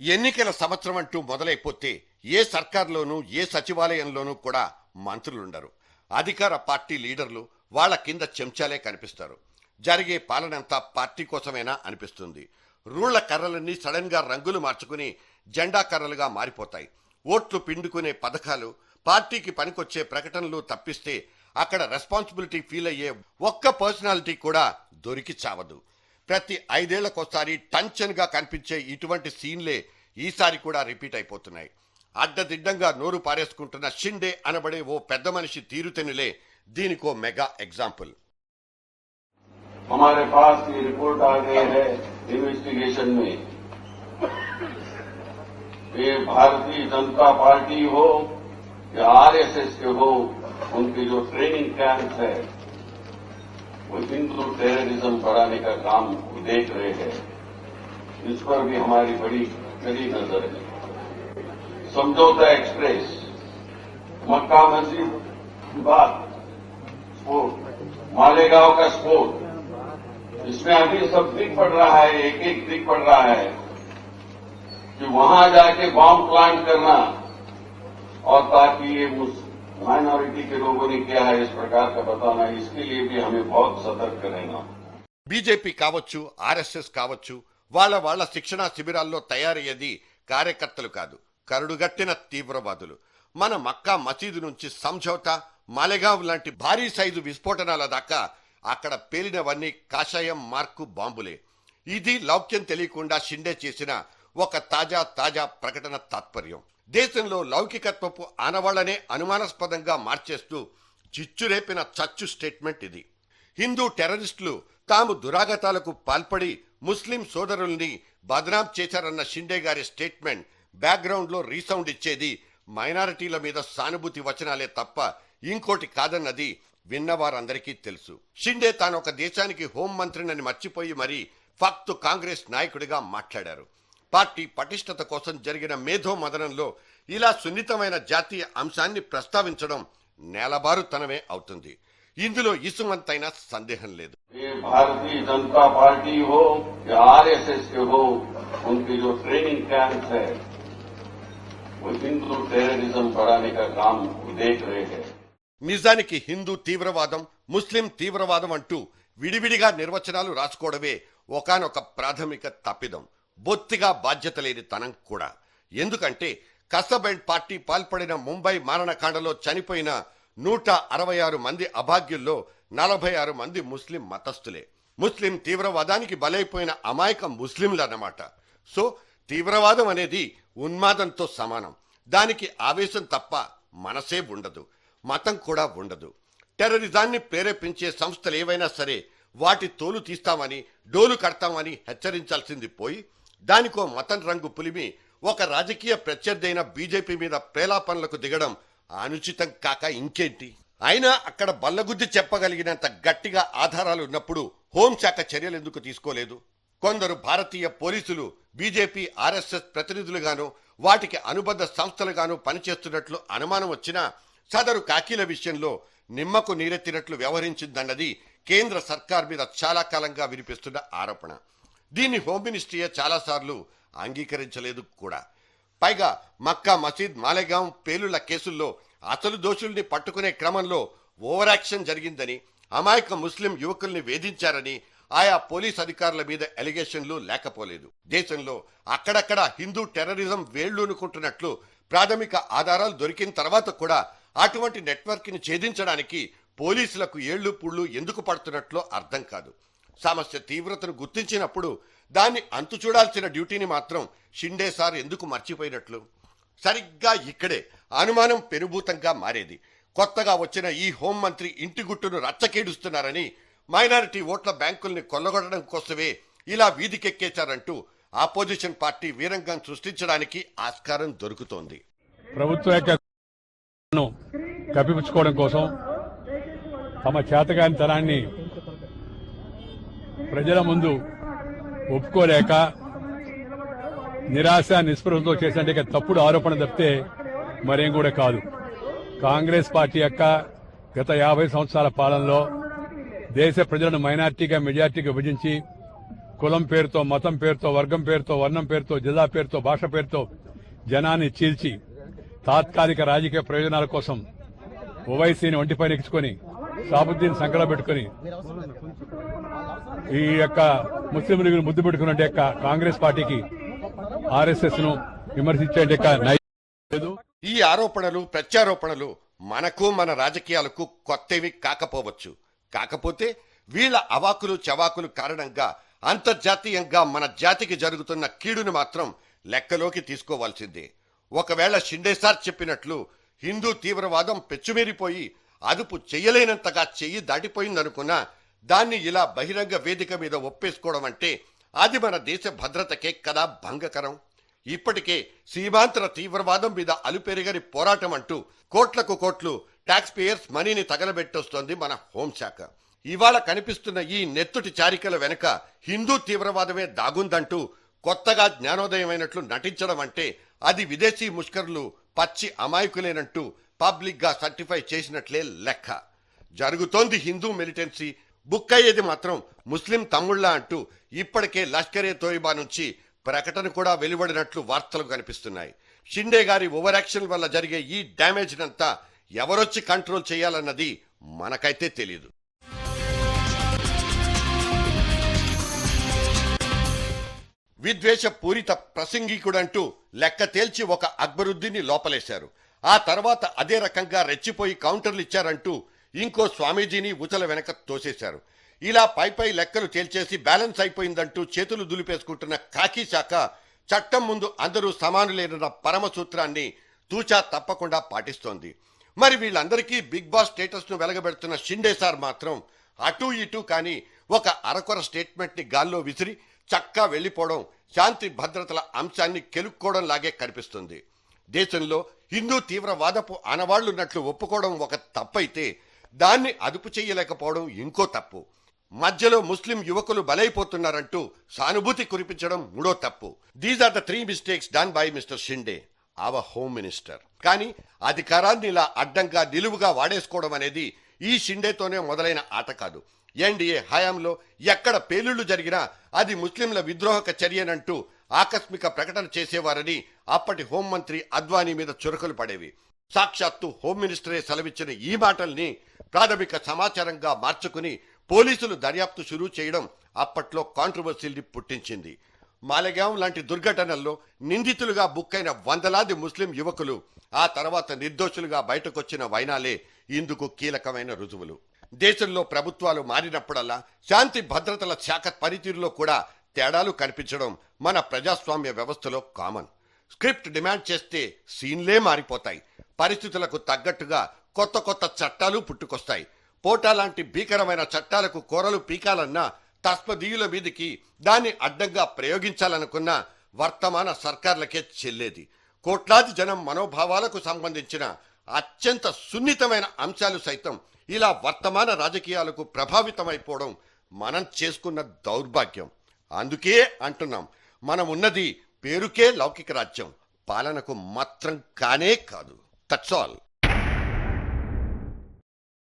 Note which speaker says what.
Speaker 1: ఎన్నికల సంవత్సరం అంటూ మొదలైపోతే ఏ సర్కార్లోనూ ఏ సచివాలయంలోనూ కూడా మంత్రులుండరు. అధికార పార్టీ లీడర్లు వాళ్ళ కింద చెంచాలే కనిపిస్తారు. జరిగే పాలనంతా పార్టీ కోసమేనా అనిపిస్తుంది. రూళ్ళ కర్రలన్నీ సడన్గా రంగులు మార్చుకుని జెండా కర్రలుగా మారిపోతాయి. ఓట్లు పిండుకునే పథకాలు పార్టీకి పనికొచ్చే ప్రకటనలు తప్పిస్తే అక్కడ రెస్పాన్సిబిలిటీ ఫీల్ అయ్యే ఒక్క పర్సనాలిటీ కూడా దొరికి చావదు. ప్రతి ఐదేళ్ళకోసారి టంచన్గా కనిపించే ఇటువంటి సీన్లే ఈసారి కూడా రిపీట్ అయిపోతున్నాయి అడ్డదిడ్డంగా నోరు పారేసుకుంటున్న షిండే అనబడే ఓ పెద్ద మనిషి తీరుతెనులే దీనికో మెగా ఎగ్జాంపుల్
Speaker 2: हमारे पास ये रिपोर्ट आ गई है इन्वेस्टिगेशन में ये भारतीय जनता पार्टी हो या आरएसएस के हो उनके जो ट्रेनिंग कैंप है वो हिंदू टेररिज्म बढ़ाने का काम देख रहे हैं इस पर भी हमारी बड़ी कड़ी नजर है समझौता एक्सप्रेस मक्का मस्जिद की बात स्पोर्ट मालेगांव का स्पोर्ट इसमें अभी सब दिख पड़ रहा है एक एक दिख पड़ रहा है कि वहां जाके बॉम्ब प्लांट करना और ताकि ये माइनॉरिटी के लोगों ने किया है इस प्रकार का बताना इसके लिए भी हमें बहुत सतर्क रहना
Speaker 1: బీజేపీ కావచ్చు ఆర్ఎస్ఎస్ కావచ్చు వాళ్ళ వాళ్ళ శిక్షణా శిబిరాల్లో తయారయ్యేది కార్యకర్తలు కాదు కరుడుగట్టిన తీవ్రవాదులు. మన మక్కా మసీదు నుంచి సంఝౌతా మాలెగావ్ లాంటి భారీ సైజు విస్ఫోటనాల దాకా అక్కడ పేలినవన్నీ కాషాయం మార్కు బాంబులే. ఇది లౌక్యం తెలియకుండా షిండే చేసిన ఒక తాజా తాజా ప్రకటన తాత్పర్యం. దేశంలో లౌకికత్వపు ఆనవాళ్ళనే అనుమానాస్పదంగా మార్చేస్తూ చిచ్చురేపిన చచ్చు స్టేట్మెంట్ ఇది. హిందూ టెర్రరిస్టులు తాము దురాగతాలకు పాల్పడి ముస్లిం సోదరుల్ని బదనాం చేశారన్న షిండే గారి స్టేట్మెంట్ బ్యాక్గ్రౌండ్లో రీసౌండ్ ఇచ్చేది మైనారిటీల మీద సానుభూతి వచనాలే తప్ప ఇంకోటి కాదన్నది విన్నవారందరికీ తెలుసు. షిండే తాను ఒక దేశానికి హోం మంత్రినని మర్చిపోయి మరీ ఫక్తు కాంగ్రెస్ నాయకుడిగా మాట్లాడారు. పార్టీ పటిష్టత కోసం జరిగిన మేధో మదనంలో ఇలా సున్నితమైన జాతీయ అంశాన్ని ప్రస్తావించడం నేలబారుతనమే అవుతుంది. ఇందులో ఇసుమంతైన సందేహం లేదు
Speaker 2: ये भारतीय जनता पार्टी हो या आरएसएस के हो उनके जो ट्रेनिंग कैंप है वो हिंदू टेररिज्म बढ़ाने का काम देख रहे हैं
Speaker 1: నిజానికి హిందూ తీవ్రవాదం ముస్లిం తీవ్రవాదం అంటూ విడివిడిగా నిర్వచనాలు రాసుకోవడమే ఒకానొక ప్రాథమిక తప్పిదం బొత్తిగా బాధ్యత లేని తనం కూడా ఎందుకంటే కసబెండ్ పార్టీ పాల్పడిన ముంబై మారణకాండలో చనిపోయిన నూట అరవై ఆరు మంది అభాగ్యుల్లో నలభై ఆరు మంది ముస్లిం మతస్థులే. ముస్లిం తీవ్రవాదానికి బలైపోయిన అమాయక ముస్లింలన్నమాట. సో తీవ్రవాదం అనేది ఉన్మాదంతో సమానం. దానికి ఆవేశం తప్ప మనసే ఉండదు. మతం కూడా ఉండదు. టెర్రరిజాన్ని ప్రేరేపించే సంస్థలు ఏవైనా సరే వాటి తోలు తీస్తామని డోలు కడతామని హెచ్చరించాల్సింది పోయి దానికో మతం రంగు పులిమి ఒక రాజకీయ ప్రత్యర్థి అయిన బీజేపీ మీద ప్రేలాపనలకు దిగడం అనుచితం కాక ఇంకేంటి? అయినా అక్కడ బల్లగుద్ది చెప్పగలిగినంత గట్టిగా ఆధారాలు ఉన్నప్పుడు హోంశాఖ చర్యలు ఎందుకు తీసుకోలేదు? కొందరు భారతీయ పోలీసులు బీజేపీ ఆర్ఎస్ఎస్ ప్రతినిధులుగాను వాటికి అనుబంధ సంస్థలుగాను పనిచేస్తున్నట్లు అనుమానం వచ్చినా సదరు కాకీల విషయంలో నిమ్మకు నీరెత్తినట్లు వ్యవహరించిందన్నది కేంద్ర సర్కార్ మీద చాలా కాలంగా వినిపిస్తున్న ఆరోపణ. దీన్ని హోమ్ మినిస్ట్రీయే చాలాసార్లు అంగీకరించలేదు కూడా. పైగా మక్కా మసీద్ మాలేగాం పేలుళ్ళ కేసుల్లో అసలు దోషుల్ని పట్టుకునే క్రమంలో ఓవర్ యాక్షన్ జరిగిందని అమాయక ముస్లిం యువకుల్ని వేధించారని ఆయా పోలీస్ అధికారుల మీద ఎలిగేషన్లు లేకపోలేదు. దేశంలో అక్కడక్కడ హిందూ టెర్రరిజం వేళ్ళూనుకుంటున్నట్లు ప్రాథమిక ఆధారాలు దొరికిన తర్వాత కూడా అటువంటి నెట్వర్క్ని ఛేదించడానికి పోలీసులకు ఏళ్ళు పుళ్ళు ఎందుకు పడుతున్నట్లో అర్థం కాదు. సమస్య తీవ్రతను గుర్తించినప్పుడు దాన్ని అంతు చూడాల్సిన డ్యూటీని మాత్రం షిండే సార్ ఎందుకు మర్చిపోయినట్లు? సరిగ్గా ఇక్కడే అనుమానం పెనుభూతంగా మారేది. కొత్తగా వచ్చిన ఈ హోంమంత్రి ఇంటి గుట్టును రచ్చకేడుస్తున్నారని మైనారిటీ ఓట్ల బ్యాంకుల్ని కొల్లగొట్టడం కోసమే ఇలా వీధికెక్కేశారంటూ ఆపోజిషన్ పార్టీ వీరంగం సృష్టించడానికి ఆస్కారం దొరుకుతోంది.
Speaker 3: ప్రభుత్వ యొక్క కప్పిపుచ్చుకోవడం కోసం తమ చేతగాని తరాన్ని ప్రజల ముందు ఒప్పుకోలేక నిరాశ నిస్పృహతో చేసినట్టు తప్పుడు ఆరోపణ తప్పితే మరేం కూడా కాదు. కాంగ్రెస్ పార్టీ యొక్క గత యాభై సంవత్సరాల పాలనలో దేశ ప్రజలను మైనార్టీగా మెజార్టీగా విభజించి కులం పేరుతో మతం పేరుతో వర్గం పేరుతో వర్ణం పేరుతో జిల్లా పేరుతో భాష పేరుతో జనాన్ని చీల్చి తాత్కాలిక రాజకీయ ప్రయోజనాల కోసం ఓవైసీని ఒంటిపై ఎక్కించుకొని షాబుద్దీన్ సంకల పెట్టుకుని ఈ యొక్క ముస్లిం లీగ్ను ముద్దు పెట్టుకున్న యొక్క కాంగ్రెస్ పార్టీకి ఆర్ఎస్ఎస్ను విమర్శించే యొక్క లేదు.
Speaker 1: ఈ ఆరోపణలు ప్రత్యారోపణలు మనకు మన రాజకీయాలకు కొత్తవి కాకపోవచ్చు. కాకపోతే వీళ్ళ అవాకులు చవాకులు కారణంగా అంతర్జాతీయంగా మన జాతికి జరుగుతున్న కీడును మాత్రం లెక్కలోకి తీసుకోవాల్సిందే. ఒకవేళ షిండే సార్ చెప్పినట్లు హిందూ తీవ్రవాదం పెచ్చుమీరిపోయి అదుపు చెయ్యలేనంతగా చెయ్యి దాటిపోయిందనుకున్నా దాన్ని ఇలా బహిరంగ వేదిక మీద ఒప్పేసుకోవడం అంటే అది మన దేశ భద్రతకే కదా భంగకరం. ఇప్పటికే సీమాంతర తీవ్రవాదం మీద అలుపెరగని పోరాటం అంటూ కోట్లకు కోట్లు ట్యాక్స్ పేయర్స్ మనీని తగలబెట్టొస్తోంది మన హోంశాఖ ఇవాళ కనిపిస్తున్న ఈ నెత్తుటి చారికల వెనుక హిందూ తీవ్రవాదమే దాగుందంటూ కొత్తగా జ్ఞానోదయమైనట్లు నటించడం అంటే అది విదేశీ ముష్కరులు పచ్చి అమాయకులేనంటూ పబ్లిక్గా సర్టిఫై చేసినట్లే లెక్క. జరుగుతోంది హిందూ మిలిటెన్సీ. బుక్ అయ్యేది మాత్రం ముస్లిం తమ్ముళ్ళ అంటూ ఇప్పటికే లష్కరే తోయిబా నుంచి ప్రకటన కూడా వెలువడినట్లు వార్తలు కనిపిస్తున్నాయి. షిండే గారి ఓవర్ యాక్షన్ వల్ల జరిగే ఈ డ్యామేజ్నంతా ఎవరొచ్చి కంట్రోల్ చేయాలన్నది మనకైతే తెలియదు విద్వేష పూరిత ప్రసంగికుడంటూ లెక్క తేల్చి ఒక అక్బరుద్దీన్ని లోపలేశారు. ఆ తర్వాత అదే రకంగా రెచ్చిపోయి కౌంటర్లు ఇచ్చారంటూ ఇంకో స్వామీజీని ఉచల వెనక తోసేశారు. ఇలా పై పై లెక్కలు తేల్చేసి బ్యాలెన్స్ అయిపోయిందంటూ చేతులు దులిపేసుకుంటున్న కాకి శాఖ చట్టం ముందు అందరూ సమానులేనన్న పరమ సూత్రాన్ని తూచా తప్పకుండా పాటిస్తోంది. మరి వీళ్ళందరికీ బిగ్ బాస్ స్టేటస్ను వెలగబెడుతున్న షిండే సార్ మాత్రం అటూ ఇటూ కానీ ఒక అరకొర స్టేట్మెంట్ని గాల్లో విసిరి చక్కా వెళ్ళిపోవడం శాంతి భద్రతల అంశాన్ని కెలుక్కోవడం లాగే కనిపిస్తుంది. దేశంలో హిందూ తీవ్రవాదపు ఆనవాళ్ళున్నట్లు ఒప్పుకోవడం ఒక తప్పైతే దాన్ని అదుపు చేయలేకపోవడం ఇంకో తప్పు. మధ్యలో ముస్లిం యువకులు బలైపోతున్నారంటూ సానుభూతి కురిపించడం మూడో తప్పు. These are the three mistakes done by mister Shinde our home minister కానీ అధికారాన్ని ఇలా అడ్డంగా నిలువుగా వాడేసుకోవడం అనేది ఈ షిండేతోనే మొదలైన ఆట కాదు. ఎన్డీఏ హయాంలో ఎక్కడ పేలుళ్ళు జరిగినా అది ముస్లింల విద్రోహక చర్యనంటూ ఆకస్మిక ప్రకటన చేసేవారని అప్పటి హోంమంత్రి అద్వానీ మీద చురకలు పడేవి. సాక్షాత్తు హోమ్ మినిస్టరే సెలవిచ్చిన ఈ మాటల్ని ప్రాథమిక సమాచారంగా మార్చుకుని పోలీసులు దర్యాప్తు షురూ చేయడం అప్పట్లో కాంట్రవర్సీని పుట్టించింది. మాలగాం లాంటి దుర్ఘటనల్లో నిందితులుగా బుక్కైన వందలాది ముస్లిం యువకులు ఆ తర్వాత నిర్దోషులుగా బయటకొచ్చిన వైనాలే ఇందుకు కీలకమైన రుజువులు. దేశంలో ప్రభుత్వాలు మారినప్పుడల్లా శాంతి భద్రతల శాఖ పనితీరులో కూడా తేడాలు కనిపించడం మన ప్రజాస్వామ్య వ్యవస్థలో కామన్. స్క్రిప్ట్ డిమాండ్ చేస్తే సీన్లే మారిపోతాయి. పరిస్థితులకు తగ్గట్టుగా కొత్త కొత్త చట్టాలు పుట్టుకొస్తాయి. పోటా లాంటి భీకరమైన చట్టాలకు కూరలు పీకాలన్నా తస్మదీయుల మీదికి దాన్ని అడ్డంగా ప్రయోగించాలనుకున్న వర్తమాన సర్కార్లకే చెల్లేది. కోట్లాది జనం మనోభావాలకు సంబంధించిన అత్యంత సున్నితమైన అంశాలు సైతం ఇలా వర్తమాన రాజకీయాలకు ప్రభావితమైపోవడం మనం చేసుకున్న దౌర్భాగ్యం. అందుకే అంటున్నాం మనం ఉన్నది పేరుకే లౌకిక రాజ్యం. పాలనకు మాత్రం కానే కాదు. That's all